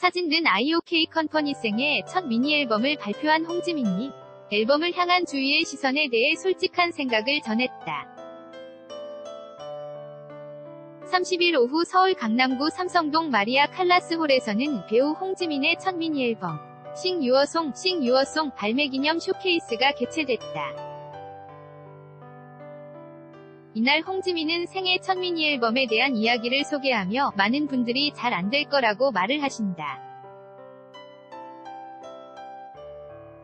사진 는 IOK 컴퍼니생의 첫 미니 앨범을 발표한 홍지민이 앨범을 향한 주위의 시선에 대해 솔직한 생각을 전했다. 30일 오후 서울 강남구 삼성동 마리아 칼라스 홀에서는 배우 홍지민의 첫 미니 앨범 싱 유어송 싱 유어송 발매 기념 쇼케이스가 개최됐다. 이날 홍지민은 생애 첫 미니 앨범에 대한 이야기를 소개하며 많은 분들이 잘 안 될 거라고 말을 하신다.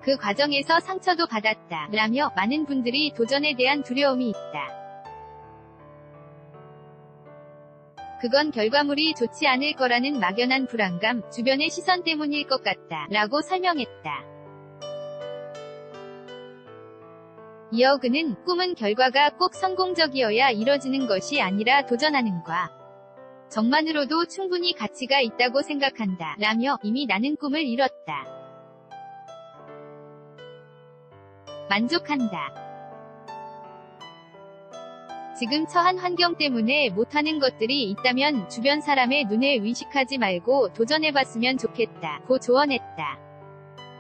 그 과정에서 상처도 받았다. 라며 많은 분들이 도전에 대한 두려움이 있다. 그건 결과물이 좋지 않을 거라는 막연한 불안감, 주변의 시선 때문일 것 같다. 라고 설명했다. 이어 그는 꿈은 결과가 꼭 성공적이어야 이뤄지는 것이 아니라 도전하는 과 정만으로도 충분히 가치가 있다고 생각한다. 라며 이미 나는 꿈을 이뤘다. 만족한다. 지금 처한 환경 때문에 못하는 것들이 있다면 주변 사람의 눈에 의식하지 말고 도전해봤으면 좋겠다. 고 조언했다.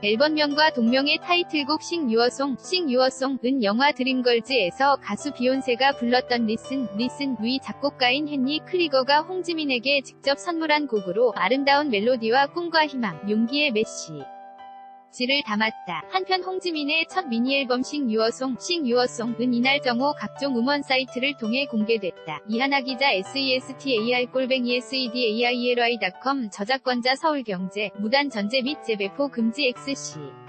앨범명과 동명의 타이틀곡 싱 유어송, 싱 유어송은 영화 드림걸즈에서 가수 비욘세가 불렀던 리슨, 리슨 위 작곡가인 헨리 클리거가 홍지민에게 직접 선물한 곡으로 아름다운 멜로디와 꿈과 희망, 용기의 메시. 지를 담았다. 한편 홍지민의 첫 미니 앨범 싱 유어송, 싱 유어송은 이날 정오 각종 음원 사이트를 통해 공개됐다. 이하나 기자 SESTAR 골뱅이 SEDAIRY.com 저작권자 서울경제 무단 전제 및 재배포 금지 XC